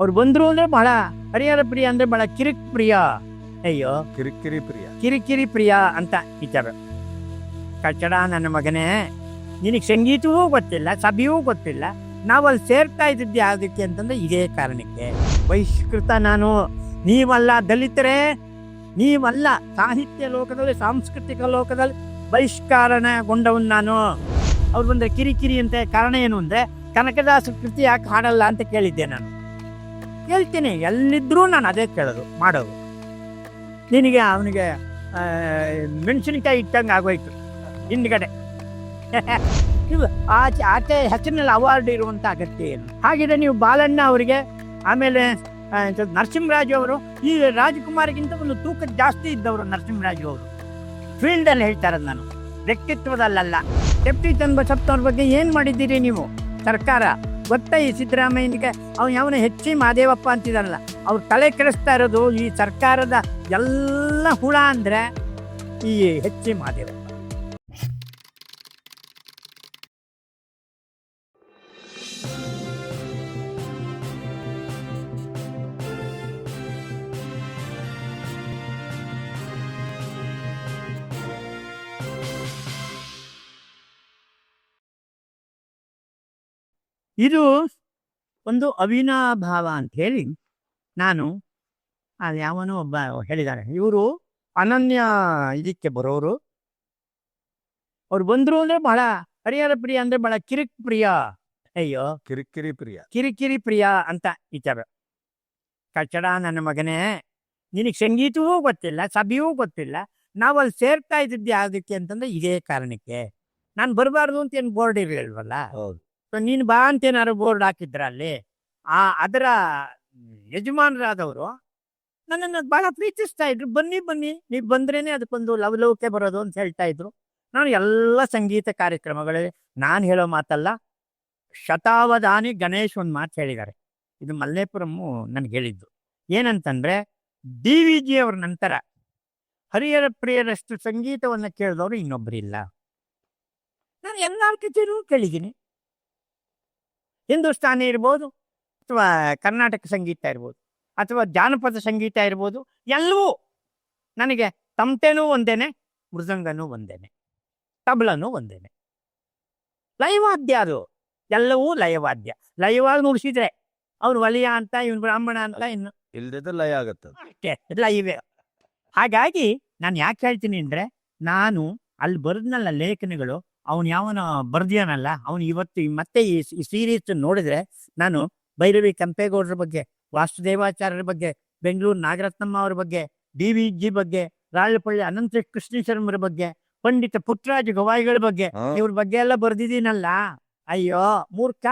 ಅವ್ರು ಬಂದ್ರು ಅಂದ್ರೆ ಬಹಳ ಹರಿಹರ ಪ್ರಿಯ ಅಂದ್ರೆ ಬಹಳ ಕಿರಿಕ್ ಪ್ರಿಯ. ಅಯ್ಯೋ. ಕಿರಿಕಿರಿ ಪ್ರಿಯ. ಕಿರಿಕಿರಿ ಪ್ರಿಯ ಅಂತ ಈಚಾರ ಕಚ್ಚಡ ನನ್ನ ಮಗನೇ ನಿನಗೆ ಸಂಗೀತವೂ ಗೊತ್ತಿಲ್ಲ ಸಭೆಯೂ ಗೊತ್ತಿಲ್ಲ. ನಾವಲ್ಲಿ ಅಲ್ಲಿ ಸೇರ್ತಾ ಇದ್ದಿದ್ದು ಯಾವುದಕ್ಕೆ ಅಂತಂದ್ರೆ ಇದೇ ಕಾರಣಕ್ಕೆ. ಬಹಿಷ್ಕೃತ ನಾನು. ನೀವಲ್ಲ ದಲಿತರೇ. ನೀವಲ್ಲ ಸಾಹಿತ್ಯ ಲೋಕದಲ್ಲಿ ಸಾಂಸ್ಕೃತಿಕ ಲೋಕದಲ್ಲಿ ಬಹಿಷ್ಕಾರನಗೊಂಡವನು ನಾನು. ಅವ್ರು ಬಂದ್ರೆ ಕಿರಿಕಿರಿ ಅಂತ ಕಾರಣ ಏನು ಅಂದ್ರೆ ಕನಕದಾಸ ಕೃತಿ ಯಾಕೆ ಹಾಡಲ್ಲ ಅಂತ ಕೇಳಿದ್ದೆ ನಾನು. ಕೇಳ್ತೀನಿ ಎಲ್ಲಿದ್ರೂ ನಾನು ಅದೇ ಕೇಳೋದು, ಮಾಡೋದು. ನಿನಗೆ ಅವನಿಗೆ ಮೆಣಸಿನಕಾಯಿ ಇಟ್ಟಂಗೆ ಆಗೋಯ್ತು, ಹಿಂದ್ಗಡೆ. ನೀವು ಆಚೆ ಆಚೆ ಹೆಸರಿನಲ್ಲಿ ಅವಾರ್ಡ್ ಇರುವಂಥ ಅಗತ್ಯ ಏನು? ಹಾಗಿದ್ರೆ ನೀವು ಬಾಲಣ್ಣ ಅವರಿಗೆ, ಆಮೇಲೆ ನರಸಿಂಹರಾಜು ಅವರು, ಈ ರಾಜಕುಮಾರಿಗಿಂತ ಒಂದು ತೂಕ ಜಾಸ್ತಿ ಇದ್ದವರು ನರಸಿಂಹರಾಜು ಅವರು. ಫೀಲ್ಡಲ್ಲಿ ಹೇಳ್ತಾರೆ ನಾನು. ವ್ಯಕ್ತಿತ್ವದಲ್ಲ ಡೆಪ್ಟಿ ಚನ್ನಬಸಪ್ಪನವ್ರ ಬಗ್ಗೆ ಏನು ಮಾಡಿದ್ದೀರಿ ನೀವು? ಸರ್ಕಾರ? ಗೊತ್ತಾ ಈ ಸಿದ್ದರಾಮಯ್ಯನಿಗೆ? ಅವ್ನು ಯಾವನ ಹೆಚ್ಚಿ ಮಾದೇವಪ್ಪ ಅಂತಿದಾರಲ್ಲ ಅವ್ರು ತಲೆ ಕೆಡಿಸ್ತಾ ಇರೋದು ಈ ಸರ್ಕಾರದ ಎಲ್ಲ ಹುಳ ಅಂದ್ರೆ ಈ ಹೆಚ್ಚಿ ಮಾದೇವ. ಇದು ಒಂದು ಅವಿನಾಭಾವ ಅಂತ ಹೇಳಿ ನಾನು ಅದು ಯಾವನೋ ಒಬ್ಬ ಹೇಳಿದ್ದಾರೆ ಇವರು ಅನನ್ಯ ಇದಕ್ಕೆ ಬರೋರು. ಅವ್ರು ಬಂದ್ರು ಅಂದ್ರೆ ಬಹಳ ಹರಿಹರ ಪ್ರಿಯ ಅಂದ್ರೆ ಬಹಳ ಕಿರಿಕ್ ಪ್ರಿಯ. ಅಯ್ಯೋ. ಕಿರಿಕಿರಿ ಪ್ರಿಯ. ಕಿರಿಕಿರಿ ಪ್ರಿಯ ಅಂತ ವಿಚಾರ ಕಚ್ಚಡ ನನ್ನ ಮಗನೇ ನಿನಗ್ ಸಂಗೀತವೂ ಗೊತ್ತಿಲ್ಲ ಸಭೆಯೂ ಗೊತ್ತಿಲ್ಲ. ನಾವು ಅಲ್ಲಿ ಸೇರ್ತಾ ಇದ್ದಿದ್ದು ಯಾವುದಕ್ಕೆ ಅಂತಂದ್ರೆ ಇದೇ ಕಾರಣಕ್ಕೆ. ನಾನು ಬರಬಾರ್ದು ಅಂತ ಏನು ಬೋರ್ಡ್ ಇರಲಿಲ್ವಲ್ಲ? ಹೌದು. ಸೊ ನೀನು ಬಾ ಅಂತ ಏನಾದ್ರು ಬೋರ್ಡ್ ಹಾಕಿದ್ರ ಅಲ್ಲಿ ಆ ಅದರ ಯಜಮಾನರಾದವರು ನನ್ನನ್ನು ಬಹಳ ಪ್ರೀತಿಸ್ತಾ ಇದ್ರು. ಬನ್ನಿ ಬನ್ನಿ, ನೀವು ಬಂದ್ರೇನೆ ಅದಕ್ಕೊಂದು ಲವಲವಿಕೆ ಬರೋದು ಅಂತ ಹೇಳ್ತಾ ಇದ್ರು. ನಾನು ಎಲ್ಲ ಸಂಗೀತ ಕಾರ್ಯಕ್ರಮಗಳಲ್ಲಿ ನಾನು ಹೇಳೋ ಮಾತಲ್ಲ, ಶತಾವಧಾನಿ ಗಣೇಶ್ ಒಂದು ಮಾತು ಹೇಳಿದ್ದಾರೆ. ಇದು ಮಲ್ಲೇಪುರಂ ನನಗೆ ಹೇಳಿದ್ದು. ಏನಂತಂದ್ರೆ, ಡಿ ವಿ ಜಿ ಅವ್ರ ನಂತರ ಹರಿಹರ ಪ್ರಿಯರಷ್ಟು ಸಂಗೀತವನ್ನು ಕೇಳಿದವರು ಇನ್ನೊಬ್ಬರಿಲ್ಲ ನಾನು ಎಲ್ಲ ಕಚೇರಿಯೂ ಕೇಳಿದ್ದೀನಿ. ಹಿಂದೂಸ್ತಾನಿ ಇರ್ಬೋದು ಅಥವಾ ಕರ್ನಾಟಕ ಸಂಗೀತ ಇರ್ಬೋದು ಅಥವಾ ಜಾನಪದ ಸಂಗೀತ ಇರ್ಬೋದು ಎಲ್ಲವೂ ನನಗೆ ತಮಟೆನೂ ಒಂದೇನೆ ಮೃದಂಗನೂ ಒಂದೇನೆ ತಬಲನೂ ಒಂದೇನೆ. ಲಯವಾದ್ಯ ಅದು ಎಲ್ಲವೂ ಲಯವಾದ್ಯ. ಲಯವಾಗಿ ನುಡಿಸಿದ್ರೆ ಅವ್ರು ವಲಯ ಅಂತ ಇವನು ಬ್ರಾಹ್ಮಣ ಅಂತ ಇನ್ನು ಇಲ್ದಿದ್ರೆ ಲಯ ಆಗುತ್ತೆ ಅಷ್ಟೇ ಲಯವೇ ಹಾಗಾಗಿ ನಾನು ಯಾಕೆ ಹೇಳ್ತೀನಿ ಅಂದ್ರೆ ನಾನು ಅಲ್ಲಿ ಬರೆದ್ನಲ್ಲ ಲೇಖನಗಳು ಅವನು ಯಾವನ ಬರ್ದಿಯಾನಲ್ಲ ಅವನು ಇವತ್ತು ಮತ್ತೆ ಈ ಸೀರೀಸ್ ನೋಡಿದ್ರೆ ನಾನು ಭೈರವಿ ಕೆಂಪೇಗೌಡರ ಬಗ್ಗೆ ವಾಸುದೇವಾಚಾರ್ಯರ ಬಗ್ಗೆ ಬೆಂಗಳೂರು ನಾಗರತ್ನಮ್ಮ ಅವ್ರ ಬಗ್ಗೆ ಡಿ ವಿ ಜಿ ಬಗ್ಗೆ ರಾಳಪಳ್ಳಿ ಅನಂತ ಶರ್ಮರ ಬಗ್ಗೆ ಪಂಡಿತ ಪುಟ್ಟರಾಜ ಗವಾಯಿಗಳ ಬಗ್ಗೆ. ಇವ್ರ ಬಗ್ಗೆ ಎಲ್ಲ ಬರ್ದಿದ್ದೀನಲ್ಲ. ಅಯ್ಯೋ ಮೂರ್ಖ.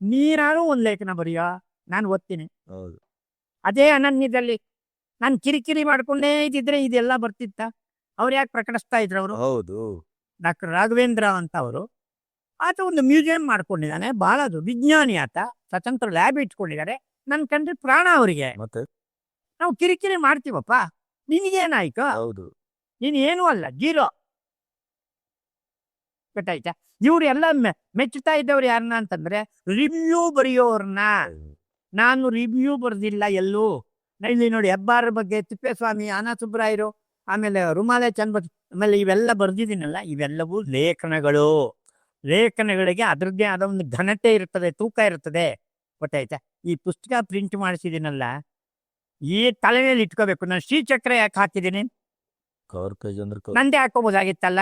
ನೀನಾರು ಒಂದ್ ಲೇಖನ ಬರೆಯೋ ನಾನು ಓದ್ತೀನಿ. ಹೌದು. ಅದೇ ಅನನ್ಯದಲ್ಲಿ. ನಾನು ಕಿರಿಕಿರಿ ಮಾಡ್ಕೊಂಡೇ ಇದ್ದಿದ್ರೆ ಇದೆಲ್ಲ ಬರ್ತಿತ್ತ? ಅವ್ರು ಯಾಕೆ ಪ್ರಕಟಿಸ್ತಾ ಇದ್ರು ಅವರು? ಹೌದು. ಡಾಕ್ಟರ್ ರಾಘವೇಂದ್ರ ಅಂತ ಅವರು ಆತ ಒಂದು ಮ್ಯೂಸಿಯಂ ಮಾಡ್ಕೊಂಡಿದ್ದಾನೆ. ಬಹಳ ಅದು ವಿಜ್ಞಾನಿ ಆತ. ಸ್ವತಂತ್ರ ಲ್ಯಾಬ್ ಇಟ್ಕೊಂಡಿದ್ದಾರೆ. ನನ್ ಕಂಡ್ರೆ ಪ್ರಾಣ ಅವರಿಗೆ. ಮತ್ತೆ? ನಾವು ಕಿರಿಕಿರಿ ಮಾಡ್ತೀವಪ್ಪ. ನಿನಗೇನಾಯ್ತು? ಹೌದು. ನೀನ್ ಏನೂ ಅಲ್ಲ. ಜೀರೋ. ಗೊತ್ತಾಯ್ತಾ? ಇವ್ರು ಎಲ್ಲ ಮೆ- ಮೆಚ್ಚುತ್ತಾ ಇದ್ದವ್ರು ಯಾರನ್ನ ಅಂತಂದ್ರೆ ರಿವ್ಯೂ ಬರೆಯೋರ್ನ. ನಾನು ರಿವ್ಯೂ ಬರ್ದಿಲ್ಲ ಎಲ್ಲೂ. ಇಲ್ಲಿ ನೋಡಿ ಹೆಬ್ಬಾರ ಬಗ್ಗೆ ತಿಪ್ಪೇಸ್ವಾಮಿ ಆನಾ ಸುಬ್ರಾಯರು ಆಮೇಲೆ ರುಮಾಲೆ ಚಂದ ಆಮೇಲೆ ಇವೆಲ್ಲ ಬರ್ದಿದ್ದೀನಲ್ಲ ಇವೆಲ್ಲವೂ ಲೇಖನಗಳು. ಲೇಖನಗಳಿಗೆ ಅದರದ್ದೇ ಆದ ಒಂದು ಘನತೆ ಇರ್ತದೆ ತೂಕ ಇರ್ತದೆ. ಗೊತ್ತಾಯ್ತಾ? ಈ ಪುಸ್ತಕ ಪ್ರಿಂಟ್ ಮಾಡಿಸಿದ್ದೀನಲ್ಲ ಈ ತಲೆಯಲ್ಲಿ ಇಟ್ಕೋಬೇಕು. ನಾನು ಶ್ರೀಚಕ್ರ ಯಾಕೆ ಹಾಕಿದ್ದೀನಿ? ನಂದೇ ಹಾಕೋಬೋದಾಗಿತ್ತಲ್ಲ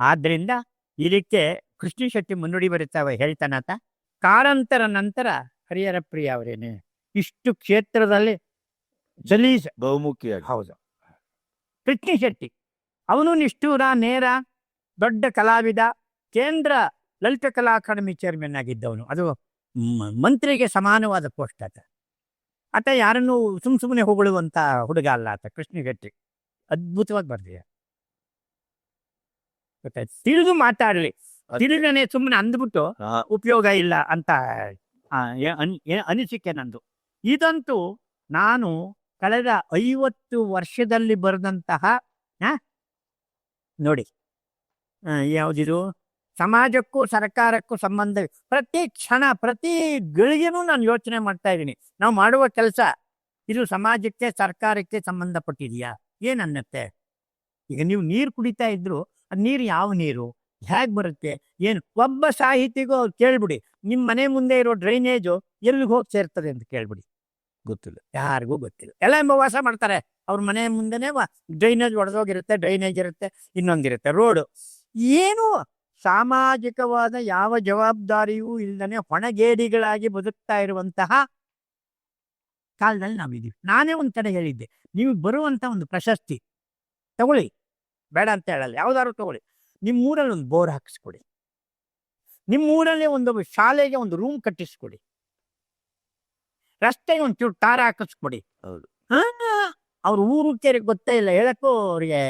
ಆದ್ರಿಂದ ಇದಕ್ಕೆ ಕೃಷ್ಣ ಶೆಟ್ಟಿ ಮುನ್ನುಡಿ ಬರುತ್ತಾವೆ ಹೇಳ್ತಾನಾತ ಕಾರಂತರ ನಂತರ ಹರಿಹರ ಪ್ರಿಯ ಅವರೇನೆ. ಇಷ್ಟು ಕ್ಷೇತ್ರದಲ್ಲಿ ಜಲೀಸ್ ಬಹುಮುಖಿಯಾಗಿ. ಹೌದು. ಕೃಷ್ಣ ಶೆಟ್ಟಿ. ಅವನು ನಿಷ್ಠೂರ ನೇರ ದೊಡ್ಡ ಕಲಾವಿದ ಕೇಂದ್ರ ಲಲಿತ ಕಲಾ ಅಕಾಡೆಮಿ ಚೇರ್ಮನ್ ಆಗಿದ್ದವನು. ಅದು ಮಂತ್ರಿಗೆ ಸಮಾನವಾದ ಪೋಸ್ಟ್ ಆತ ಆತ ಯಾರನ್ನು ಸುಮ್ ಸುಮ್ಮನೆ ಹೊಗಳುವಂತ ಹುಡುಗ ಅಲ್ಲ ಆತ ಕೃಷ್ಣ ಶೆಟ್ಟಿ. ಅದ್ಭುತವಾಗಿ ಬರ್ದಿದೆ ಗೊತ್ತಾಯ್ತು ತಿಳಿದು ಮಾತಾಡಲಿ. ತಿಳಿದನೆ ಸುಮ್ಮನೆ ಅಂದ್ಬಿಟ್ಟು ಉಪಯೋಗ ಇಲ್ಲ ಅಂತ ಅನಿಸಿಕೆ ನಂದು. ಇದಂತೂ ನಾನು ಕಳೆದ ಐವತ್ತು ವರ್ಷದಲ್ಲಿ ಬರೆದಂತಹ ನೋಡಿ. ಯಾವುದಿದು? ಸಮಾಜಕ್ಕೂ ಸರ್ಕಾರಕ್ಕೂ ಸಂಬಂಧ ಪ್ರತಿ ಕ್ಷಣ, ಪ್ರತಿ ಗಳಿಗೆನೂ ನಾನು ಯೋಚನೆ ಮಾಡ್ತಾ ಇದ್ದೀನಿ. ನಾವು ಮಾಡುವ ಕೆಲಸ, ಇದು ಸಮಾಜಕ್ಕೆ, ಸರ್ಕಾರಕ್ಕೆ ಸಂಬಂಧಪಟ್ಟಿದೆಯಾ? ಏನು ಅನ್ನತ್ತೆ? ಈಗ ನೀವು ನೀರು ಕುಡಿತಾ ಇದ್ರು, ಅದು ನೀರು ಯಾವ ನೀರು? ಹೇಗೆ ಬರುತ್ತೆ? ಏನು? ಒಬ್ಬ ಸಾಹಿತಿಗೂ ಅವ್ರು ಕೇಳ್ಬಿಡಿ. ನಿಮ್ಮ ಮನೆ ಮುಂದೆ ಇರೋ ಡ್ರೈನೇಜು ಎಲ್ಲಿಗೆ ಹೋಗಿ ಸೇರ್ತದೆ ಅಂತ ಕೇಳ್ಬಿಡಿ. ಗೊತ್ತಿಲ್ಲ. ಯಾರಿಗೂ ಗೊತ್ತಿಲ್ಲ. ಎಲ್ಲ ಎಂಬವಾಸ ಮಾಡ್ತಾರೆ. ಅವ್ರ ಮನೆ ಮುಂದೆನೇ ಡ್ರೈನೇಜ್ ಒಡೆದೋಗಿರುತ್ತೆ ಡ್ರೈನೇಜ್ ಇರುತ್ತೆ, ಇನ್ನೊಂದಿರುತ್ತೆ. ರೋಡು ಏನು ಸಾಮಾಜಿಕವಾದ ಯಾವ ಜವಾಬ್ದಾರಿಯೂ ಇಲ್ಲದೆ ಹೊಣಗೇಡಿಗಳಾಗಿ ಬದುಕ್ತಾ ಇರುವಂತಹ ಕಾಲದಲ್ಲಿ ನಾವಿದ್ದೀವಿ. ನಾನೇ ಒಂದು ಕಡೆ ಹೇಳಿದ್ದೆ. ನೀವು ಬರುವಂತ ಒಂದು ಪ್ರಶಸ್ತಿ ತಗೊಳ್ಳಿ. ಬೇಡ ಅಂತ ಹೇಳಲ್ಲ. ಯಾವ್ದಾದ್ರು ತಗೊಳ್ಳಿ. ನಿಮ್ಮ ಊರಲ್ಲಿ ಒಂದು ಬೋರ್ ಹಾಕಿಸ್ಕೊಡಿ. ನಿಮ್ಮ ಊರಲ್ಲಿ ಒಂದು ಶಾಲೆಗೆ ಒಂದು ರೂಮ್ ಕಟ್ಟಿಸ್ಕೊಡಿ. ರಸ್ತೆಗೆ ಒಂಚೂರು ಟಾರ್ ಹಾಕಿಸ್ಕೊಡಿ. ಹೌದು. ಅವ್ರ ಊರು ಕೇರಿ ಗೊತ್ತೇ ಇಲ್ಲ ಹೇಳಕ್ಕೂ ಅವ್ರಿಗೆ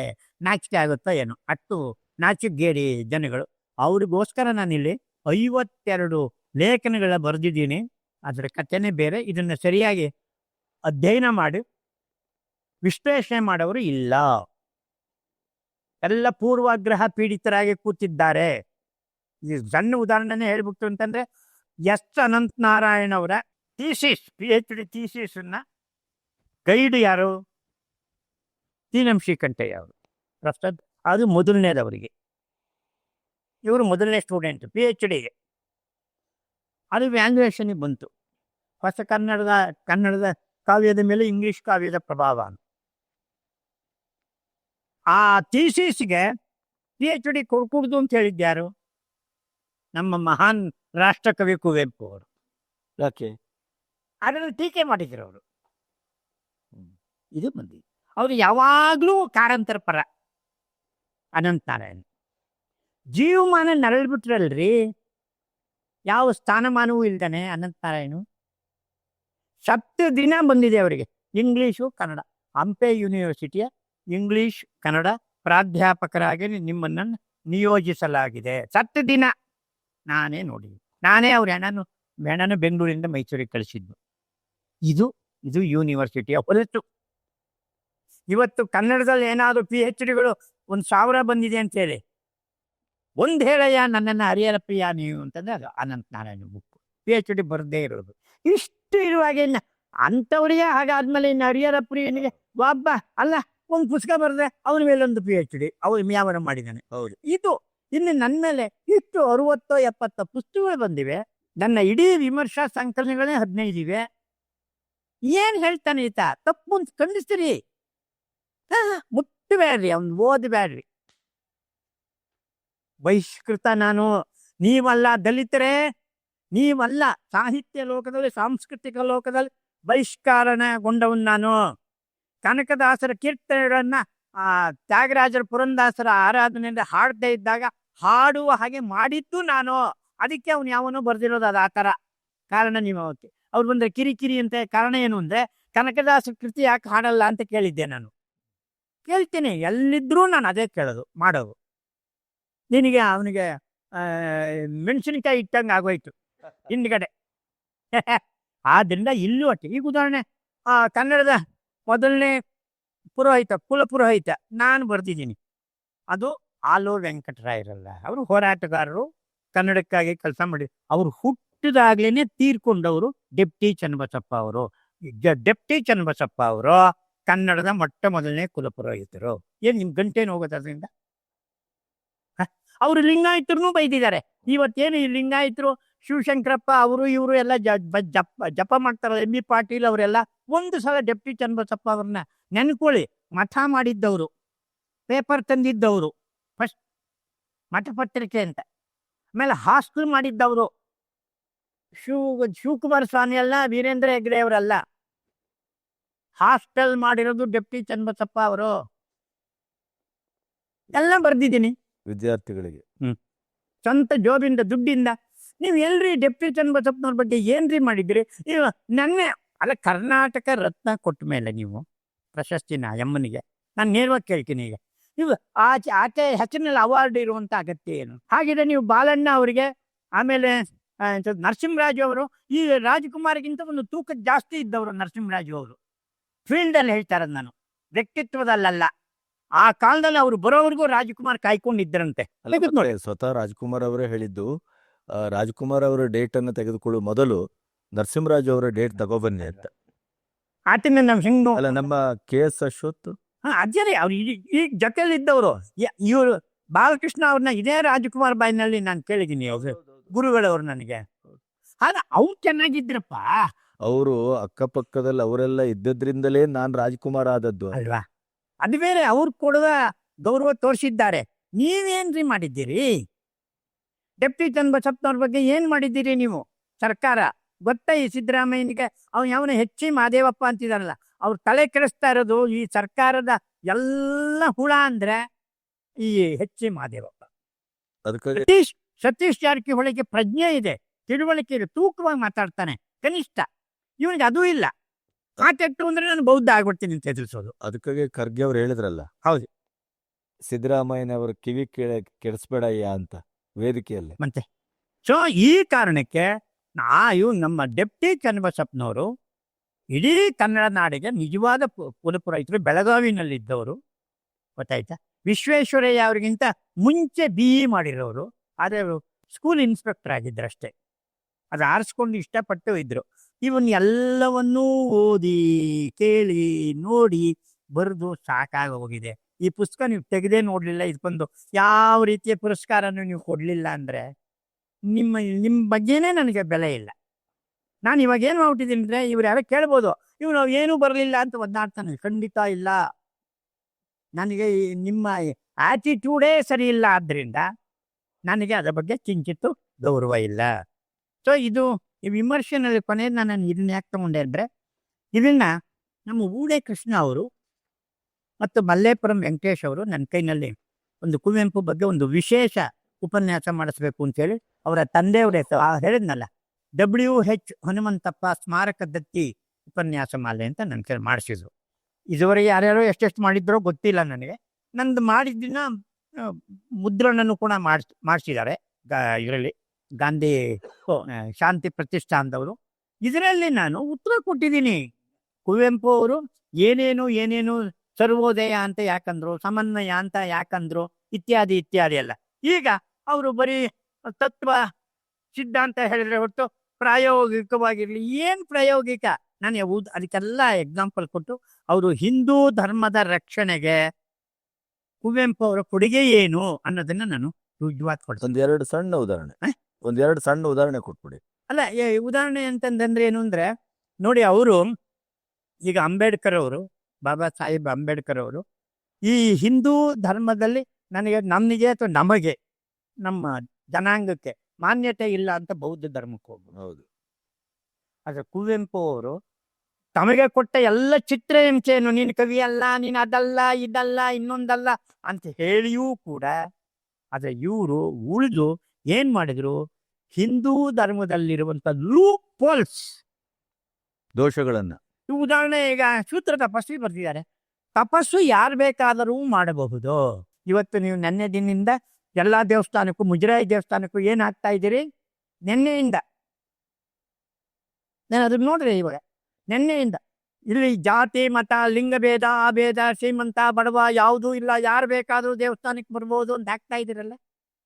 ನಾಚಿಕೆ ಆಗುತ್ತೋ ಏನೋ. ಅಷ್ಟು ನಾಚಿಕೆಗೇಡಿ ಜನಗಳು. ಅವ್ರಿಗೋಸ್ಕರ ನಾನಿಲ್ಲಿ ಐವತ್ತೆರಡು ಲೇಖನಗಳ ಬರೆದಿದ್ದೀನಿ. ಅದರ ಕಥೆನೇ ಬೇರೆ. ಇದನ್ನ ಸರಿಯಾಗಿ ಅಧ್ಯಯನ ಮಾಡಿ ವಿಶ್ಲೇಷಣೆ ಮಾಡೋರು ಇಲ್ಲ. ಎಲ್ಲ ಪೂರ್ವಾಗ್ರಹ ಪೀಡಿತರಾಗಿ ಕೂತಿದ್ದಾರೆ. ಈ ಸಣ್ಣ ಉದಾಹರಣೆನೇ ಹೇಳ್ಬಿಟ್ಟು ಅಂತಂದ್ರೆ ಎಸ್ ಅನಂತ ನಾರಾಯಣ್ ಅವರ ಥೀಸಿಸ್ ಪಿ ಎಚ್ ಡಿ ಥೀಸಿಸನ್ನ ಗೈಡ್ ಯಾರು? ತೀನಂ ಶ್ರೀಕಂಠಯ್ಯ ಅವರು. ಪ್ರಸ್ತುತ ಅದು ಮೊದಲನೇದವರಿಗೆ. ಇವರು ಮೊದಲನೇ ಸ್ಟೂಡೆಂಟ್ ಪಿ ಎಚ್ ಡಿಗೆ ಅದು ವ್ಯಾಲ್ಯೂಯೇಷನ್ಗೆ ಬಂತು. ಹೊಸ ಕನ್ನಡದ ಕನ್ನಡದ ಕಾವ್ಯದ ಮೇಲೆ ಇಂಗ್ಲಿಷ್ ಕಾವ್ಯದ ಪ್ರಭಾವ. ಆ ಥೀಸಿಸ್ಗೆ ಪಿ ಎಚ್ ಡಿ ಕೊಡ್ಕೂಡ್ದು ಅಂತ ಹೇಳಿದ್ಯಾರು ನಮ್ಮ ಮಹಾನ್ ರಾಷ್ಟ್ರಕವಿ ಕುವೆಂಪು ಅವರು. ಯಾಕೆ? ಅದನ್ನು ಟೀಕೆ ಮಾಡಿದ್ರು ಅವರು. ಇದು ಬಂದಿದೆ. ಅವರು ಯಾವಾಗಲೂ ಕಾರಂತರ ಪರ ಅನಂತನಾರಾಯಣ. ಜೀವಮಾನ ನರಳ್ಬಿಟ್ರಲ್ರಿ. ಯಾವ ಸ್ಥಾನಮಾನವೂ ಇಲ್ದಾನೆ ಅನಂತ ನಾರಾಯಣ ಸಪ್ತ ದಿನ ಬಂದಿದೆ ಅವರಿಗೆ. ಇಂಗ್ಲೀಷು ಕನ್ನಡ. ಹಂಪೆ ಯೂನಿವರ್ಸಿಟಿಯ ಇಂಗ್ಲಿಷ್ ಕನ್ನಡ ಪ್ರಾಧ್ಯಾಪಕರಾಗಿ ನಿಮ್ಮನ್ನು ನಿಯೋಜಿಸಲಾಗಿದೆ. ಸತ್ತು ದಿನ ನಾನೇ ನೋಡಿ ನಾನೇ ಅವ್ರ ಹೆಣನು ಹೆಣನು ಬೆಂಗಳೂರಿಂದ ಮೈಸೂರಿಗೆ ಕಳಿಸಿದ್ದು. ಇದು ಇದು ಯೂನಿವರ್ಸಿಟಿಯ ಹೊಲಸು ಇವತ್ತು ಕನ್ನಡದಲ್ಲಿ ಏನಾದರೂ ಪಿ ಎಚ್ ಡಿಗಳು ಒಂದು ಸಾವಿರ ಬಂದಿದೆ ಅಂತ ಹೇಳಿ. ಒಂದು ಹೇಳಯ್ಯ ನನ್ನನ್ನು ಹರಿಯರಪ್ಪಯ್ಯ ಪ್ರಿಯ ನೀವು ಅಂತಂದ್ರೆ ಅದು Ananta Narayana book P H D ಬರದೇ ಇರೋದು. ಇಷ್ಟು ಇರುವಾಗ ಇನ್ನು ಅಂಥವ್ರಿಗೆ ಹಾಗಾದ್ಮೇಲೆ ಇನ್ನು ಹರಿಹರ ಪ್ರಿಯನಿಗೆ ಒಬ್ಬ ಅಲ್ಲ ಒಂದು ಪುಸ್ತಕ ಬರೆದ್ರೆ ಅವನ ಮೇಲೊಂದು ಪಿ ಎಚ್ ಡಿ ಅವ್ರು ವ್ಯಾಪಾರ ಮಾಡಿದ್ದಾನೆ ಹೌದು. ಇದು ಇನ್ನು ನನ್ನ ಮೇಲೆ ಇಷ್ಟು ಅರುವತ್ತೋ ಎಪ್ಪತ್ತೋ ಪುಸ್ತಕಗಳು ಬಂದಿವೆ. ನನ್ನ ಇಡೀ ವಿಮರ್ಶಾ ಸಂಕಲನಗಳೇ ಹದಿನೈದು ಇವೆ. ಏನ್ ಹೇಳ್ತಾನೆ ಈತ? ತಪ್ಪು ಅಂತ ಖಂಡಿಸ್ತೀರಿ ಮುಟ್ಟಬೇಡ್ರಿ, ಅವ್ನು ಓದಬೇಡ್ರಿ. ಬಹಿಷ್ಕೃತ ನಾನು. ನೀವಲ್ಲ ದಲಿತರೇ, ನೀವಲ್ಲ ಸಾಹಿತ್ಯ ಲೋಕದಲ್ಲಿ, ಸಾಂಸ್ಕೃತಿಕ ಲೋಕದಲ್ಲಿ ಬಹಿಷ್ಕಾರನಗೊಂಡವನ್ ನಾನು. ಕನಕದಾಸರ ಕೀರ್ತನೆಗಳನ್ನ, ಆ, ತ್ಯಾಗರಾಜರ ಪುರಂದಾಸರ ಆರಾಧನೆಯಿಂದ ಹಾಡದೇ ಇದ್ದಾಗ ಹಾಡುವ ಹಾಗೆ ಮಾಡಿದ್ದು ನಾನು. ಅದಕ್ಕೆ ಅವನು ಯಾವನು ಬರ್ದಿರೋದು ಅದು ಆ ಥರ. ಕಾರಣ ನೀವು ಅವಕ್ಕೆ. ಅವ್ರು ಬಂದ್ರೆ ಕಿರಿಕಿರಿ ಅಂತ ಕಾರಣ ಏನು ಅಂದ್ರೆ, ಕನಕದಾಸ ಕೃತಿ ಯಾಕೆ ಹಾಡಲ್ಲ ಅಂತ ಕೇಳಿದ್ದೆ ನಾನು. ಕೇಳ್ತೀನಿ, ಎಲ್ಲಿದ್ರೂ ನಾನು ಅದೇ ಕೇಳೋದು, ಮಾಡೋದು. ನಿನಗೆ ಅವನಿಗೆ ಮೆಣಸಿನಕಾಯಿ ಇಟ್ಟಂಗೆ ಆಗೋಯ್ತು, ಹಿಂದ್ಗಡೆ. ಆದ್ರಿಂದ ಇಲ್ಲೂ ಅಷ್ಟೆ. ಈಗ ಉದಾಹರಣೆ, ಆ, ಕನ್ನಡದ ಮೊದಲನೇ ಪುರೋಹಿತ ಕುಲ ಪುರೋಹಿತ ನಾನು ಬರ್ತಿದ್ದೀನಿ ಅದು ಆಲೋ ವೆಂಕಟರಾಯರಲ್ಲ. ಅವರು ಹೋರಾಟಗಾರರು, ಕನ್ನಡಕ್ಕಾಗಿ ಕೆಲಸ ಮಾಡಿ, ಅವ್ರು ಹುಟ್ಟಿದಾಗ್ಲೇನೆ ತೀರ್ಕೊಂಡವರು ಡೆಪ್ಟಿ ಚನ್ನಬಸಪ್ಪ ಅವರು. ಡೆಪ್ಟಿ ಚನ್ನಬಸಪ್ಪ ಅವರು ಕನ್ನಡದ ಮೊಟ್ಟ ಮೊದಲನೇ ಕುಲಪುರೋಹಿತರು. ಏನ್ ನಿಮ್ ಗಂಟೇನು ಹೋಗೋದ್ರಿಂದ ಅವರು ಲಿಂಗಾಯತರನ್ನು ಬೈದಿದ್ದಾರೆ. ಇವತ್ತೇನು ಈ ಲಿಂಗಾಯಿತರು, ಶಿವಶಂಕರಪ್ಪ ಅವರು, ಇವರು ಎಲ್ಲ ಜಪ ಜಪ ಮಾಡ್ತಾರಲ್ಲ, ಎಂ ಬಿ ಪಾಟೀಲ್ ಅವರೆಲ್ಲ ಒಂದು ಸಲ ಡೆಪ್ಟಿ ಚನ್ನಬಸಪ್ಪ ಅವ್ರನ್ನ ನೆನ್ಕೊಳ್ಳಿ. ಮಠ ಮಾಡಿದ್ದವರು, ಪೇಪರ್ ತಂದಿದ್ದವರು, ಫಸ್ಟ್ ಮಠಪತ್ರಿಕೆ ಅಂತ. ಆಮೇಲೆ ಹಾಸ್ಟೆಲ್ ಮಾಡಿದ್ದವರು. ಶಿವ ಶಿವಕುಮಾರ ಸ್ವಾಮಿ ಅಲ್ಲ ವೀರೇಂದ್ರ ಹೆಗ್ಡೆ ಅವರಲ್ಲ. ಹಾಸ್ಟೆಲ್ ಮಾಡಿರೋದು ಡೆಪ್ಟಿ ಚನ್ನಬಸಪ್ಪ ಅವರು. ಎಲ್ಲ ಬರ್ದಿದ್ದೀನಿ. ವಿದ್ಯಾರ್ಥಿಗಳಿಗೆ. ಸ್ವಂತ ಜೋಬಿಂದ ದುಡ್ಡಿಂದ. ನೀವು ಎಲ್ರಿ ಡೆಪ್ಟಿ ಚನ್ನಬಸಪ್ಪನವ್ರ ಬಗ್ಗೆ ಏನ್ರಿ ಮಾಡಿದ್ರಿ? ನೀವು ನನ್ನೆ ಅಲ್ಲ ಕರ್ನಾಟಕ ರತ್ನ ಕೊಟ್ಟ ಮೇಲೆ ನೀವು ಪ್ರಶಸ್ತಿನ ಯಮ್ಮನಿಗೆ. ನಾನು ನೇರವಾಗಿ ಕೇಳ್ತೀನಿ ಈಗ. ನೀವು ಆಚೆ ಆಚೆ ಹೆಸರಿನಲ್ಲಿ ಅವಾರ್ಡ್ ಇರುವಂತ ಅಗತ್ಯ ಏನು? ಹಾಗಿದ್ರೆ ನೀವು ಬಾಲಣ್ಣ ಅವರಿಗೆ ಆಮೇಲೆ ನರಸಿಂಹರಾಜು ಅವರು ಈ ರಾಜಕುಮಾರಿಗಿಂತ ಒಂದು ತೂಕ ಜಾಸ್ತಿ ಇದ್ದವರು ನರಸಿಂಹರಾಜು ಅವರು. ಫೀಲ್ಡಲ್ಲಿ ಹೇಳ್ತಾರದು ನಾನು. ವ್ಯಕ್ತಿತ್ವದಲ್ಲ ಆ ಕಾಲದಲ್ಲಿ ಅವರು ಬರೋವರೆಗೂ ರಾಜಕುಮಾರ್ ಕಾಯ್ಕೊಂಡಿದ್ದರಂತೆ. ಅಲ್ಲ, ನೋಡಿ. ಸ್ವತಃ ರಾಜಕುಮಾರ್ ಅವರೇ ಹೇಳಿದ್ದು ರಾಜಕುಮಾರ್ ಅವರ ಡೇಟ್ ಅನ್ನು ತೆಗೆದುಕೊಳ್ಳುವ ಮೊದಲು ನರಸಿಂಹರಾಜು ಅವರ ಡೇಟ್ ತಗೋಬನ್ನಿ ಅಂತ. ಆತನ ನಮ್ಮ ಹೆಂಗ್ ಅಲ್ಲ ನಮ್ಮ ಕೆ ಎಸ್ ಅಶ್ವತ್ ಅದೇ ಅವ್ರು ಈ- ಈಗ ಜೊತೆಲಿ ಇದ್ದವರು ಇವರು ಬಾಲಕೃಷ್ಣ ಅವ್ರನ್ನ ಇದೇ ರಾಜ್ಕುಮಾರ್ ಬಾಯಿನಲ್ಲಿ ನಾನು ಕೇಳಿದ್ದೀನಿ ಅವ್ರು ಗುರುಗಳವ್ರು ನನಗೆ. ಆದ್ರೆ ಅವ್ರು ಚೆನ್ನಾಗಿದ್ರಪ್ಪ? ಅವರು ಅಕ್ಕಪಕ್ಕದಲ್ಲಿ ಅವರೆಲ್ಲ ಇದ್ದದ್ರಿಂದಲೇ ನಾನ್ ರಾಜ್ಕುಮಾರ್ ಆದದ್ದು. ಅಲ್ವಾ? ಅದು ಬೇರೆ ಅವ್ರು ಕೊಡುವ ಗೌರವ ತೋರಿಸಿದ್ದಾರೆ. ನೀವೇನ್ರಿ ಮಾಡಿದ್ದೀರಿ? ಡೆಪ್ಟಿ ಚನ್ನಬಸಪ್ಪನವ್ರ ಬಗ್ಗೆ ಏನ್ ಮಾಡಿದ್ದೀರಿ ನೀವು? ಸರ್ಕಾರ ಗೊತ್ತಾ ಈ ಸಿದ್ದರಾಮಯ್ಯನಿಗೆ? ಅವ್ನು ಯಾವನ ಹೆಚ್ಚಿ ಮಾದೇವಪ್ಪ ಅಂತಿದಾರಲ್ಲ ಅವ್ರು ತಲೆ ಕೆಡಿಸ್ತಾ ಇರೋದು ಈ ಸರ್ಕಾರದ ಎಲ್ಲ ಹುಳ ಅಂದ್ರೆ ಈ ಹೆಚ್ಚಿ ಮಾದೇವಪ್ಪ. ಅದಕ್ಕಾಗಿ ಸತೀಶ್ ಜಾರಕಿಹೊಳಿಗೆ ಪ್ರಜ್ಞೆ ಇದೆ ತಿಳುವಳಿಕೆ ಇದೆ ತೂಕವಾಗಿ ಮಾತಾಡ್ತಾನೆ ಕನಿಷ್ಠ. ಇವನಿಗೆ ಅದೂ ಇಲ್ಲ. ಕಾಟೆಟ್ಟು ಅಂದ್ರೆ ನಾನು ಬೌದ್ಧ ಆಗ್ಬಿಡ್ತೀನಿ ಅಂತ ಎದುರಿಸೋದು. ಅದಕ್ಕಾಗಿ ಖರ್ಗೆ ಅವ್ರು ಹೇಳಿದ್ರಲ್ಲ. ಹೌದು. ಸಿದ್ದರಾಮಯ್ಯನವರು ಕಿವಿ ಕೇಳ ಕೆಡಿಸ್ಬೇಡಯ್ಯ ಅಂತ ವೇದಿಕೆಯಲ್ಲಿ. ಮತ್ತೆ? ಸೊ ಈ ಕಾರಣಕ್ಕೆ ನಾ ಇವ್ ನಮ್ಮ ಡೆಪ್ಟಿ ಚನ್ನಬಸಪ್ಪನವರು ಇಡೀ ಕನ್ನಡ ನಾಡಿಗೆ ನಿಜವಾದ ಪು- ಕುಲಪುರೋಹಿತರು ಬೆಳಗಾವಿನಲ್ಲಿದ್ದವರು. ಗೊತ್ತಾಯ್ತಾ? ವಿಶ್ವೇಶ್ವರಯ್ಯ ಅವರಿಗಿಂತ ಮುಂಚೆ ಬಿ ಇ ಮಾಡಿರೋರು. ಆದರೆ ಸ್ಕೂಲ್ ಇನ್ಸ್ಪೆಕ್ಟರ್ ಆಗಿದ್ರು ಅಷ್ಟೇ ಅದು ಆರಿಸ್ಕೊಂಡು ಇಷ್ಟಪಟ್ಟು ಇದ್ರು. ಇವನ್ ಎಲ್ಲವನ್ನೂ ಓದಿ, ಕೇಳಿ, ನೋಡಿ ಬರೆದು ಸಾಕಾಗಿ ಹೋಗಿದೆ. ಈ ಪುಸ್ತಕ ನೀವು ತೆಗೆದೇ ನೋಡ್ಲಿಲ್ಲ ಇದಕ್ಕೊಂದು ಯಾವ ರೀತಿಯ ಪುರಸ್ಕಾರನೂ ನೀವು ಕೊಡ್ಲಿಲ್ಲ ಅಂದ್ರೆ ನಿಮ್ಮ ನಿಮ್ಮ ಬಗ್ಗೆನೇ ನನಗೆ ಬೆಲೆ ಇಲ್ಲ. ನಾನು ಇವಾಗ ಏನು ಮಾಡ್ಬಿಟ್ಟಿದ್ದೀನಿ ಅಂದ್ರೆ ಇವ್ರು ಯಾರೋ ಕೇಳ್ಬೋದು, ಇವ್ರು ನಾವು ಏನೂ ಬರಲಿಲ್ಲ ಅಂತ ಒದ್ದಾಡ್ತಾನೆ. ಖಂಡಿತ ಇಲ್ಲ. ನನಗೆ ನಿಮ್ಮ ಆಟಿಟ್ಯೂಡೇ ಸರಿ ಇಲ್ಲ ಆದ್ರಿಂದ ನನಗೆ ಅದರ ಬಗ್ಗೆ ಕಿಂಚಿತ್ತು ಗೌರವ ಇಲ್ಲ. ಸೊ ಇದು ಈ ವಿಮರ್ಶೆನಲ್ಲಿ ಕೊನೆಗೆ ನಾನು ಇದನ್ನ ಯಾಕೆ ತಗೊಂಡೆ ಅಂದರೆ ಇದನ್ನ ನಮ್ಮ ಊಡೆ ಕೃಷ್ಣ ಅವರು ಮತ್ತು ಮಲ್ಲೇಪುರಂ ವೆಂಕಟೇಶ್ ಅವರು ನನ್ನ ಕೈನಲ್ಲಿ ಒಂದು ಕುವೆಂಪು ಬಗ್ಗೆ ಒಂದು ವಿಶೇಷ ಉಪನ್ಯಾಸ ಮಾಡಿಸ್ಬೇಕು ಅಂತೇಳಿ ಅವರ ತಂದೆಯವರ ಹೆಸರು ಹೇಳಿದ್ನಲ್ಲ ಡಬ್ಲ್ಯೂ ಹೆಚ್ ಹನುಮಂತಪ್ಪ ಸ್ಮಾರಕ ದತ್ತಿ ಉಪನ್ಯಾಸ ಮಾಲೆ ಅಂತ ನನ್ನ ಕೈ ಮಾಡಿಸಿದ್ರು. ಇದುವರೆಗೆ ಯಾರ್ಯಾರೋ ಎಷ್ಟೆಷ್ಟು ಮಾಡಿದ್ರೋ ಗೊತ್ತಿಲ್ಲ ನನಗೆ. ನಂದು ಮಾಡಿದ್ದನ್ನ ಆ, ಮುದ್ರಣನು ಕೂಡ ಮಾಡಿಸ್, ಮಾಡಿಸಿದ್ದಾರೆ. ಇದರಲ್ಲಿ ಗಾಂಧಿ ಶಾಂತಿ ಪ್ರತಿಷ್ಠಾನದವರು ಇದರಲ್ಲಿ ನಾನು ಉತ್ತರ ಕೊಟ್ಟಿದ್ದೀನಿ. ಕುವೆಂಪು ಅವರು ಏನೇನು ಏನೇನು ಸರ್ವೋದಯ ಅಂತ ಯಾಕಂದ್ರು, ಸಮನ್ವಯ ಅಂತ ಯಾಕಂದ್ರು, ಇತ್ಯಾದಿ ಇತ್ಯಾದಿ ಎಲ್ಲ. ಈಗ ಅವರು ಬರೀ ತತ್ವ ಸಿದ್ಧಾಂತ ಹೇಳಿದ್ರೆ ಹೊರತು ಪ್ರಾಯೋಗಿಕವಾಗಿರ್ಲಿ, ಏನ್ ಪ್ರಾಯೋಗಿಕ? ನಾನು ಅದಕ್ಕೆಲ್ಲ ಎಕ್ಸಾಂಪಲ್ ಕೊಟ್ಟು, ಅವರು ಹಿಂದೂ ಧರ್ಮದ ರಕ್ಷಣೆಗೆ ಕುವೆಂಪು ಅವರ ಕೊಡುಗೆ ಏನು ಅನ್ನೋದನ್ನ ನಾನು ರುಜುವಾತ್ ಕೊಡ್ತೇನೆ. ಒಂದ್ ಎರಡು ಸಣ್ಣ ಉದಾಹರಣೆ. ಒಂದು ಎರಡು ಸಣ್ಣ ಉದಾಹರಣೆ ಕೊಟ್ಬಿಡಿ. ಅಲ್ಲ ಏ- ಉದಾಹರಣೆ ಅಂತಂದ್ರೆ ಏನು ಅಂದ್ರೆ ನೋಡಿ ಅವರು ಈಗ ಅಂಬೇಡ್ಕರ್ ಅವರು ಬಾಬಾ ಸಾಹೇಬ್ ಅಂಬೇಡ್ಕರ್ ಅವರು ಈ ಹಿಂದೂ ಧರ್ಮದಲ್ಲಿ ನನಗೆ ನಮಗೆ ಅಥವಾ ನಮಗೆ ನಮ್ಮ ಜನಾಂಗಕ್ಕೆ ಮಾನ್ಯತೆ ಇಲ್ಲ ಅಂತ ಬೌದ್ಧ ಧರ್ಮಕ್ಕೆ ಹೋಗ್ಬೋದು ಹೌದು. ಆದ್ರೆ ಕುವೆಂಪು ಅವರು ತಮಗೆ ಕೊಟ್ಟ ಎಲ್ಲ ಚಿತ್ರ ಹಿಂಸೆಯನ್ನು ನೀನು ಕವಿ ಅಲ್ಲ ನೀನು ಅದಲ್ಲ ಇದಲ್ಲ ಇನ್ನೊಂದಲ್ಲ ಅಂತ ಹೇಳಿಯೂ ಕೂಡ ಆದರೆ ಇವರು ಉಳಿದು ಏನ್ ಮಾಡಿದ್ರು? ಹಿಂದೂ ಧರ್ಮದಲ್ಲಿರುವಂತ ಲೂಪ್ ಪೋಲ್ಸ್ ದೋಷಗಳನ್ನ ಉದಾಹರಣೆ ಈಗ ಸೂತ್ರ ತಪಸ್ವಿ ಬರ್ತಿದ್ದಾರೆ ತಪಸ್ಸು ಯಾರು ಬೇಕಾದರೂ ಮಾಡಬಹುದು. ಇವತ್ತು ನೀವು ನೆನ್ನೆ ದಿನದಿಂದ ಎಲ್ಲಾ ದೇವಸ್ಥಾನಕ್ಕೂ ಮುಜರಾಯಿ ದೇವಸ್ಥಾನಕ್ಕೂ ಏನ್ ಹಾಕ್ತಾ ಇದ್ದೀರಿ? ನೆನ್ನೆಯಿಂದ. ನಾನು ಅದನ್ನ ನೋಡ್ರಿ ಇವಾಗ. ನೆನ್ನೆಯಿಂದ. ಇಲ್ಲಿ ಜಾತಿ ಮತ ಲಿಂಗಭೇದ ಆ ಭೇದ ಶ್ರೀಮಂತ ಬಡವ ಯಾವುದೂ ಇಲ್ಲ. ಯಾರು ಬೇಕಾದರೂ ದೇವಸ್ಥಾನಕ್ಕೆ ಬರ್ಬೋದು ಅಂತ ಹಾಕ್ತಾ ಇದ್ದೀರಲ್ಲ?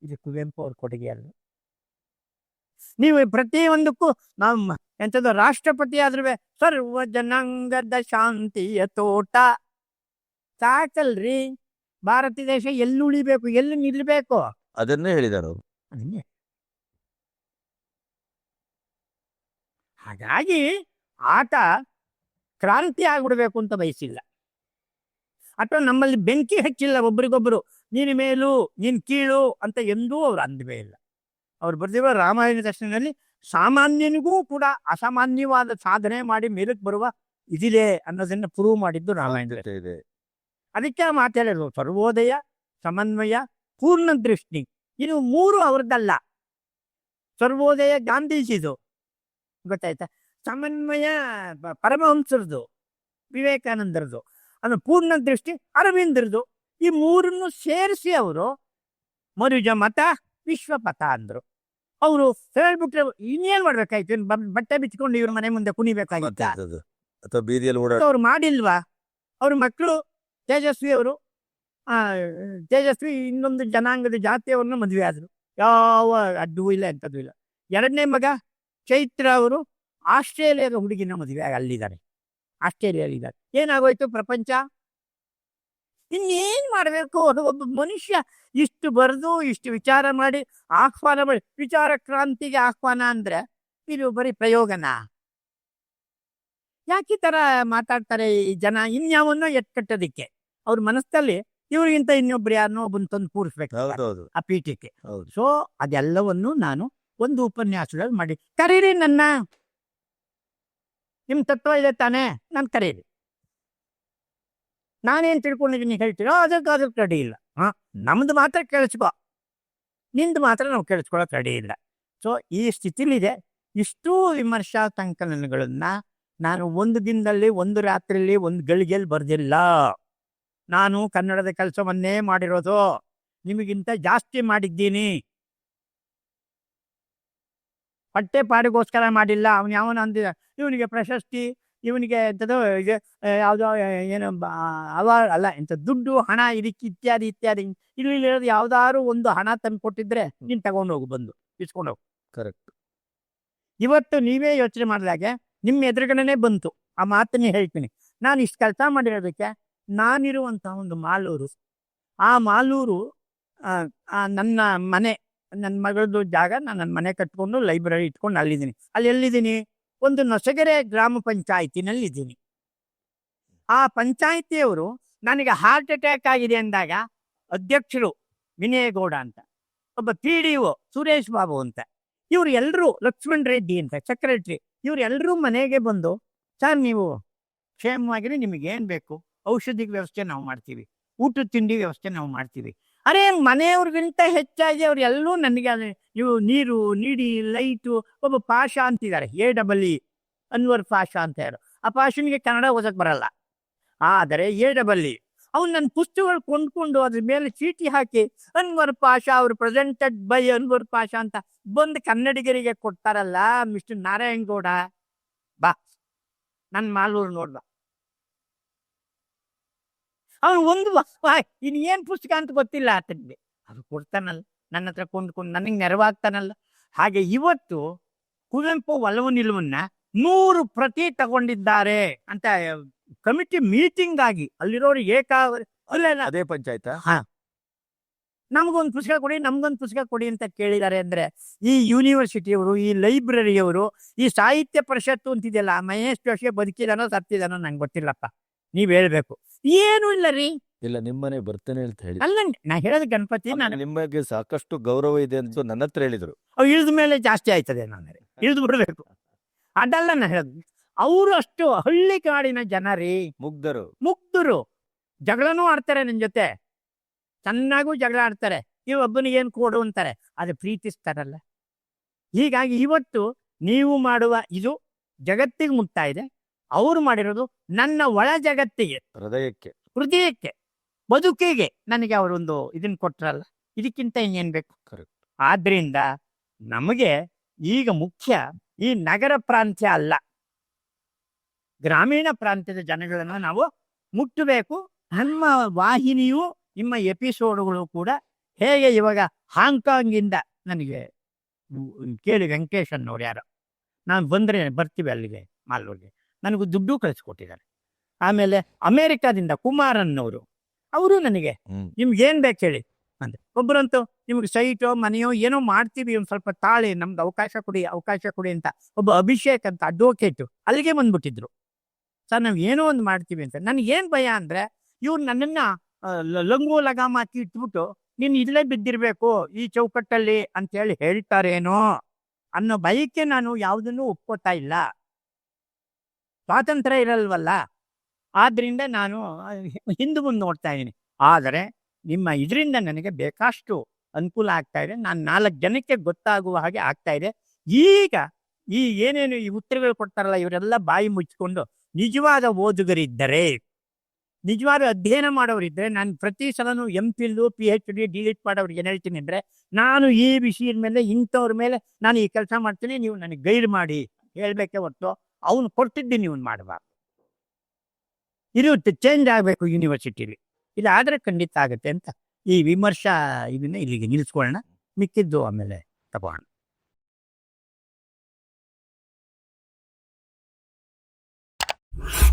ಇದು ಕುವೆಂಪು ಅವ್ರ ಕೊಡುಗೆ ಅಲ್ಲ. ನೀವು ಪ್ರತಿಯೊಂದಕ್ಕೂ ನಮ್ಮ ಎಂಥದ್ದು ರಾಷ್ಟ್ರಪತಿ ಆದ್ರೂ ಸರ್ವ ಜನಾಂಗದ ಶಾಂತಿಯ ತೋಟ. ಸಾಕಲ್ರಿ. ಭಾರತ ದೇಶ ಎಲ್ಲಿ ಉಳಿಬೇಕು? ಎಲ್ಲಿ ನಿಲ್ಬೇಕು ಅದನ್ನೇ ಹೇಳಿದಾರೆ ಹಾಗಾಗಿ ಆತ ಕ್ರಾಂತಿ ಆಗ್ಬಿಡ್ಬೇಕು ಅಂತ ಬಯಸಿಲ್ಲ. ಅಥವಾ ನಮ್ಮಲ್ಲಿ ಬೆಂಕಿ ಹಚ್ಚಿಲ್ಲ ಒಬ್ರಿಗೊಬ್ರು ನೀನು ಮೇಲು ನೀನ್ ಕೀಳು ಅಂತ ಎಂದೂ ಅವ್ರು ಅಂದವೇ ಇಲ್ಲ. ಅವ್ರು ಬರ್ದಿರೋ ರಾಮಾಯಣ ದರ್ಶನದಲ್ಲಿ ಸಾಮಾನ್ಯನಿಗೂ ಕೂಡ ಅಸಾಮಾನ್ಯವಾದ ಸಾಧನೆ ಮಾಡಿ ಮೇಲಕ್ಕೆ ಬರುವ ಇದಿದೆ ಅನ್ನೋದನ್ನ ಪ್ರೂವ್ ಮಾಡಿದ್ದು ರಾಮಾಯಣ ಇದೆ. ಅದಕ್ಕೆ ಆ ಸರ್ವೋದಯ ಸಮನ್ವಯ ಪೂರ್ಣ ದೃಷ್ಟಿ. ಇದು ಮೂರು ಅವ್ರದ್ದಲ್ಲ. ಸರ್ವೋದಯ ಗಾಂಧೀಜಿದು. ಗೊತ್ತಾಯ್ತಾ? ಸಮನ್ವಯ ಪರಮಹಂಸರದು ವಿವೇಕಾನಂದರದು. ಅದು ಪೂರ್ಣ ದೃಷ್ಟಿ ಅರವಿಂದರದು. ಈ ಮೂರನ್ನು ಸೇರಿಸಿ ಅವರು ಮರುಜ ಮತ ವಿಶ್ವಪಥ ಅಂದ್ರು. ಅವರು ಹೇಳ್ಬಿಟ್ರೆ ಇನ್ನೇನ್ ಮಾಡ್ಬೇಕಾಯ್ತು? ಬಟ್ಟೆ ಬಿಚ್ಕೊಂಡು ಇವ್ರ ಮನೆ ಮುಂದೆ ಕುಣಿಬೇಕಾಗಿತ್ತು? ಬೀದಿಯಲ್ಲಿ ಅವ್ರು ಮಾಡಿಲ್ವಾ? ಅವ್ರ ಮಕ್ಕಳು ತೇಜಸ್ವಿ ಅವರು ಆ, ತೇಜಸ್ವಿ ಇನ್ನೊಂದು ಜನಾಂಗದ ಜಾತಿಯವ್ರನ್ನ ಮದುವೆ ಆದ್ರು. ಯಾವ ಅಡ್ಡೂ ಇಲ್ಲ ಎಂಥದ್ದು ಇಲ್ಲ. ಎರಡನೇ ಮಗ ಚೈತ್ರ ಅವರು ಆಸ್ಟ್ರೇಲಿಯಾದ ಹುಡುಗಿನ ಮದುವೆ ಅಲ್ಲಿದ್ದಾರೆ. ಆಸ್ಟ್ರೇಲಿಯಾದ ಇದ್ದಾರೆ. ಏನಾಗೋಯ್ತು ಪ್ರಪಂಚ? ಇನ್ನೇನ್ ಮಾಡಬೇಕು? ಅದು ಒಬ್ಬ ಮನುಷ್ಯ ಇಷ್ಟು ಬರೆದು ಇಷ್ಟು ವಿಚಾರ ಮಾಡಿ ಆಹ್ವಾನ ಮಾಡಿ. ವಿಚಾರ ಕ್ರಾಂತಿಗೆ ಆಹ್ವಾನ ಅಂದ್ರೆ ಇದು ಬರೀ ಪ್ರಯೋಗನ? ಯಾಕೆ ತರ ಮಾತಾಡ್ತಾರೆ ಈ ಜನ? ಇನ್ಯಾವನ್ನೋ ಎತ್ಕಟ್ಟೋದಿಕ್ಕೆ. ಅವ್ರ ಮನಸ್ಸಲ್ಲಿ ಇವ್ರಿಗಿಂತ ಇನ್ನೊಬ್ರು ಯಾರನ್ನೋ ಒಬ್ಬನ್ ತಂದು ಕೂರಿಸ್ಬೇಕು ಆ ಪೀಠಕ್ಕೆ. ಸೊ ಅದೆಲ್ಲವನ್ನು ನಾನು ಒಂದು ಉಪನ್ಯಾಸದಲ್ಲಿ ಮಾಡಿ. ಕರೀರಿ ನನ್ನ ನಿಮ್ ತತ್ವ ಇದೆ ತಾನೇ? ನಾನು ಕರೀರಿ. ನಾನೇನು ತಿಳ್ಕೊಂಡಿದ್ದೀನಿ ಹೇಳ್ತೀರೋ ಅದಕ್ಕೆ ಅದಕ್ಕೆ ರೆಡಿ ಇಲ್ಲ. ಹಾ, ನಮ್ದು ಮಾತ್ರ ಕೇಳಿಸ್ಕೊ. ನಿಂದು ಮಾತ್ರ ನಾವು ಕೇಳಿಸ್ಕೊಳ್ಳೋಕೆ ರೆಡಿ ಇಲ್ಲ. ಸೊ ಈ ಸ್ಥಿತಿಲಿದೆ. ಇಷ್ಟೂ ವಿಮರ್ಶಾ ಸಂಕಲನಗಳನ್ನ ನಾನು ಒಂದು ದಿನದಲ್ಲಿ, ಒಂದು ರಾತ್ರಿಯಲ್ಲಿ ಒಂದು ಗಳಿಗೆಯಲ್ಲಿ ಬರ್ದಿಲ್ಲ. ನಾನು ಕನ್ನಡದ ಕೆಲಸವನ್ನೇ ಮಾಡಿರೋದು. ನಿಮಗಿಂತ ಜಾಸ್ತಿ ಮಾಡಿದ್ದೀನಿ. ಹೊಟ್ಟೆ ಪಾಡಿಗೋಸ್ಕರ ಮಾಡಿಲ್ಲ. ಅವನು ಯಾವನ ಅಂದಿದ ಇವನಿಗೆ ಪ್ರಶಸ್ತಿ ಇವನಿಗೆ ಎಂಥದ್ದು ಇದು ಯಾವುದೋ ಏನು ಅವಾರ್ ಅಲ್ಲ ಎಂಥ ದುಡ್ಡು ಹಣ ಇದಕ್ಕೆ ಇತ್ಯಾದಿ ಇತ್ಯಾದಿ. ಇಲ್ಲಿ ಇರೋದು ಯಾವ್ದಾದ್ರು ಒಂದು ಹಣ ತಂದು ಕೊಟ್ಟಿದ್ರೆ ನೀನು ತಗೊಂಡು ಹೋಗು ಬಂದು ಇಸ್ಕೊಂಡು ಹೋಗು. ಕರೆಕ್ಟ್. ಇವತ್ತು ನೀವೇ ಯೋಚನೆ ಮಾಡಿದಾಗೆ ನಿಮ್ಮ ಎದುರುಗಡೆನೆ ಬಂತು. ಆ ಮಾತನ್ನೇ ಹೇಳ್ತೀನಿ. ನಾನು ಇಷ್ಟು ಕೆಲಸ ಮಾಡಿರೋದಕ್ಕೆ ನಾನಿರುವಂತಹ ಒಂದು ಮಾಲೂರು. ಆ ಮಾಲೂರು ನನ್ನ ಮನೆ ನನ್ನ ಮಗಳದ್ದು ಜಾಗ ನಾನು ನನ್ನ ಮನೆ ಕಟ್ಕೊಂಡು ಲೈಬ್ರರಿ ಇಟ್ಕೊಂಡು ಅಲ್ಲಿದ್ದೀನಿ. ಅಲ್ಲಿ ಎಲ್ಲಿದ್ದೀನಿ? ಒಂದು ನೊಸಗೆರೆ ಗ್ರಾಮ ಪಂಚಾಯಿತಿನಲ್ಲಿ ಇದ್ದೀನಿ ಆ ಪಂಚಾಯಿತಿಯವರು ನನಗೆ ಹಾರ್ಟ್ ಅಟ್ಯಾಕ್ ಆಗಿದೆ ಅಂದಾಗ ಅಧ್ಯಕ್ಷರು ವಿನಯಗೌಡ ಅಂತ, ಒಬ್ಬ P D O Suresh Babu ಅಂತ, ಇವ್ರು ಎಲ್ಲರೂ ಲಕ್ಷ್ಮಣ್ ರೆಡ್ಡಿ ಅಂತ ಸೆಕ್ರೆಟ್ರಿ ಇವ್ರು ಎಲ್ಲರೂ ಮನೆಗೆ ಬಂದು, ಸರ್ ನೀವು ಕ್ಷೇಮವಾಗಿರಿ ನಿಮಗೇನು ಬೇಕು? ಔಷಧಿ ವ್ಯವಸ್ಥೆ ನಾವು ಮಾಡ್ತೀವಿ ಊಟ ತಿಂಡಿ ವ್ಯವಸ್ಥೆ ನಾವು ಮಾಡ್ತೀವಿ ಅರೆ ಮನೆಯವ್ರಿಗಿಂತ ಹೆಚ್ಚಾಗಿ ಅವ್ರು ಎಲ್ಲರೂ ನನಗೆ ಇವು ನೀರು, ನೀಡಿ, ಲೈಟು, ಒಬ್ಬ ಪಾಷಾ ಅಂತಿದ್ದಾರೆ, A double E, Anwar Pasha ಅಂತ ಯಾರು ಆ ಪಾಷನಿಗೆ ಕನ್ನಡ ಓದಕ್ಕೆ ಬರಲ್ಲ. ಆದರೆ ಎ ಡಬಲ್ ಇ, ಅವ್ನು ನನ್ನ ಪುಸ್ತಕಗಳು ಕೊಂಡ್ಕೊಂಡು ಅದ್ರ ಮೇಲೆ ಚೀಟಿ ಹಾಕಿ, ಅನ್ವರ್ ಪಾಷಾ ಅವ್ರು ಪ್ರೆಸೆಂಟೆಡ್ ಬೈ ಅನ್ವರ್ ಪಾಷಾ ಅಂತ ಬಂದು ಕನ್ನಡಿಗರಿಗೆ ಕೊಡ್ತಾರಲ್ಲ, ಮಿಸ್ಟರ್ ನಾರಾಯಣಗೌಡ. ಬಾ ನನ್ನ ಮಾಲೂರು ನೋಡ್ದ ಅವನು ಒಂದು ಇನ್ ಏನ್ ಪುಸ್ತಕ ಅಂತ ಗೊತ್ತಿಲ್ಲ ಆತನಿಗೆ. ಅದು ಕೊಡ್ತಾನಲ್ಲ ನನ್ನ ಹತ್ರ ಕೊಂಡ್ಕೊಂಡು ನನಗೆ ನೆರವಾಗ್ತಾನಲ್ಲ. ಹಾಗೆ ಇವತ್ತು ಕುವೆಂಪು ಒಲವು ನಿಲುವನ್ನ ನೂರು ಪ್ರತಿ ತಗೊಂಡಿದ್ದಾರೆ ಅಂತ ಕಮಿಟಿ ಮೀಟಿಂಗ್ ಆಗಿ ಅಲ್ಲಿರೋರು ಏಕ ಅಲ್ಲ ಅದೇ ಪಂಚಾಯತ? ನಮಗೊಂದು ಪುಸ್ತಕ ಕೊಡಿ ನಮ್ಗೊಂದು ಪುಸ್ತಕ ಕೊಡಿ ಅಂತ ಕೇಳಿದ್ದಾರೆ ಅಂದ್ರೆ ಈ ಯೂನಿವರ್ಸಿಟಿಯವರು ಈ ಲೈಬ್ರರಿಯವರು ಈ ಸಾಹಿತ್ಯ ಪರಿಷತ್ತು ಅಂತಿದೆಯಲ್ಲ ಮಹೇಶ್ ಜೋಶಿ ಬದುಕಿದಾನೋ ಸತ್ತಿದಾನೋ ನಂಗೆ ಗೊತ್ತಿಲ್ಲಪ್ಪ. ನೀವ್ ಹೇಳ್ಬೇಕು. ಏನು ಇಲ್ಲ ರೀ. ಇಲ್ಲ ನಿಮ್ಮನೆ ಬರ್ತೇನೆ ಅಂತ ಹೇಳಿ ಅಲ್ಲ ನಾ ಹೇಳೋದು ಗಣಪತಿ ನಾನು ನಿಮಗೆ ಸಾಕಷ್ಟು ಗೌರವ ಇದೆ ಅಂತ ನನ್ನ ಹತ್ರ ಹೇಳಿದ್ರು. ಅವು ಇಳಿದ ಮೇಲೆ ಜಾಸ್ತಿ ಆಯ್ತದೆ ನಾನು ಇಳಿದು ಬಿಡಬೇಕು. ಅದಲ್ಲ ನಾ ಹೇಳೋದು. ಅವರು ಅಷ್ಟು ಹಳ್ಳಿ ಕಾಡಿನ ಜನ ರೀ. ಮುಗ್ಧರು. ಮುಗ್ಧರು. ಜಗಳನೂ ಆಡ್ತಾರೆ ನಿನ್ ಜೊತೆ. ಚೆನ್ನಾಗೂ ಜಗಳ ಆಡ್ತಾರೆ. ನೀವು ಒಬ್ಬನಿಗೆ ಏನು ಕೊಡು ಅಂತಾರೆ. ಅದು ಪ್ರೀತಿಸ್ತಾರಲ್ಲ. ಹೀಗಾಗಿ ಇವತ್ತು ನೀವು ಮಾಡುವ ಇದು ಜಗತ್ತಿಗೆ ಮುಟ್ತಾ ಇದೆ ಅವ್ರು ಮಾಡಿರೋದು ನನ್ನ ಒಳ ಜಗತ್ತಿಗೆ. ಹೃದಯಕ್ಕೆ. ಹೃದಯಕ್ಕೆ. ಬದುಕಿಗೆ ನನಗೆ ಅವರೊಂದು ಇದನ್ನ ಕೊಟ್ರಲ್ಲ ಇದಕ್ಕಿಂತ ಇನ್ನೇನ್ ಬೇಕು. ಆದ್ರಿಂದ ನಮಗೆ ಈಗ ಮುಖ್ಯ ಈ ನಗರ ಪ್ರಾಂತ್ಯ ಅಲ್ಲ. ಗ್ರಾಮೀಣ ಪ್ರಾಂತ್ಯದ ಜನಗಳನ್ನ ನಾವು ಮುಟ್ಟಬೇಕು. ನಮ್ಮ ವಾಹಿನಿಯು ನಿಮ್ಮ ಎಪಿಸೋಡ್ಗಳು ಕೂಡ ಹೇಗೆ ಇವಾಗ ಹಾಂಗ್ಕಾಂಗ್ ಇಂದ ನನಗೆ ಕೇಳಿ ವೆಂಕಟೇಶ್ ಅನ್ನೋರು ಯಾರು. ನಾನು ಬಂದ್ರೆ ಬರ್ತೀವಿ ಅಲ್ಲಿಗೆ ಮಾಲೂರಿಗೆ ನನಗೂ ದುಡ್ಡು ಕಳಿಸ್ಕೊಟ್ಟಿದ್ದಾರೆ. ಆಮೇಲೆ ಅಮೇರಿಕಾದಿಂದ ಕುಮಾರ್ ಅನ್ನೋರು ಅವರು ನನಗೆ ನಿಮ್ಗೆ ಏನ್ ಬೇಕು ಹೇಳಿ ಅಂದ್ರೆ ಒಬ್ಬರಂತೂ ನಿಮ್ಗೆ ಸೈಟೋ ಮನೆಯೋ ಏನೋ ಮಾಡ್ತೀವಿ ಒಂದು ಸ್ವಲ್ಪ ತಾಳಿ ನಮ್ಗೆ ಅವಕಾಶ ಕೊಡಿ ಅವಕಾಶ ಕೊಡಿ ಅಂತ ಒಬ್ಬ ಅಭಿಷೇಕ್ ಅಂತ ಅಡ್ವೊಕೇಟ್ ಅಲ್ಲಿಗೆ ಬಂದ್ಬಿಟ್ಟಿದ್ರು. ಸರ್ ನಾವು ಏನೋ ಒಂದು ಮಾಡ್ತೀವಿ ಅಂತ. ನನ್ಗೆ ಏನ್ ಭಯ ಅಂದ್ರೆ ಇವ್ರು ನನ್ನನ್ನ ಲಂಗು ಲಗಾಮ ಹಾಕಿ ಇಟ್ಬಿಟ್ಟು ನೀನು ಇಲ್ಲೇ ಬಿದ್ದಿರ್ಬೇಕು ಈ ಚೌಕಟ್ಟಲ್ಲಿ ಅಂತ ಹೇಳಿ ಹೇಳ್ತಾರೇನೋ ಅನ್ನೋ ಭಯಕ್ಕೆ ನಾನು ಯಾವುದನ್ನು ಒಪ್ಕೋತಾ ಇಲ್ಲ. ಸ್ವಾತಂತ್ರ್ಯ ಇರಲ್ವಲ್ಲ? ಆದ್ರಿಂದ ನಾನು ಹಿಂದೆ ಮುಂದೆ ನೋಡ್ತಾ ಇದ್ದೀನಿ. ಆದರೆ ನಿಮ್ಮ ಇದರಿಂದ ನನಗೆ ಬೇಕಷ್ಟು ಅನುಕೂಲ ಆಗ್ತಾ ಇದೆ. ನಾನು ನಾಲ್ಕು ಜನಕ್ಕೆ ಗೊತ್ತಾಗುವ ಹಾಗೆ ಆಗ್ತಾ ಇದೆ. ಈಗ ಈ ಏನೇನು ಈ ಉತ್ತರಗಳು ಕೊಡ್ತಾರಲ್ಲ, ಇವರೆಲ್ಲ ಬಾಯಿ ಮುಚ್ಚಿಕೊಂಡು ನಿಜವಾದ ಓದುಗರಿದ್ದರೆ, ನಿಜವಾದ ಅಧ್ಯಯನ ಮಾಡೋರಿದ್ದರೆ, ನಾನು ಪ್ರತಿ ಸಲನೂ M Phil P H D delete ಮಾಡೋರಿಗೆ ಏನು ಹೇಳ್ತೀನಿ ಅಂದ್ರೆ, ನಾನು ಈ ವಿಷಯದ ಮೇಲೆ ಇಂಥವ್ರ ಮೇಲೆ ನಾನು ಈ ಕೆಲಸ ಮಾಡ್ತೀನಿ, ನೀವು ನನಗೆ ಗೈಡ್ ಮಾಡಿ. ಹೇಳಬೇಕೇ ಹೊರತು. ಅವನು ಕೊಡ್ತಿದ್ದೆ ನೀವು ಮಾಡಬಾರ್ದು ಇರುತ್ತೆ ಚೇಂಜ್ ಆಗಬೇಕು ಯೂನಿವರ್ಸಿಟಿಲಿ ಇಲ್ಲ, ಆದರೆ ಖಂಡಿತ ಆಗುತ್ತೆ ಅಂತ ಈ ವಿಮರ್ಶಾ ಇದನ್ನ ಇಲ್ಲಿಗೆ ನಿಲ್ಲಿಸ್ಕೊಳ್ಳೋಣ. ಮಿಕ್ಕಿದ್ದು ಆಮೇಲೆ ತಗೋಣ. you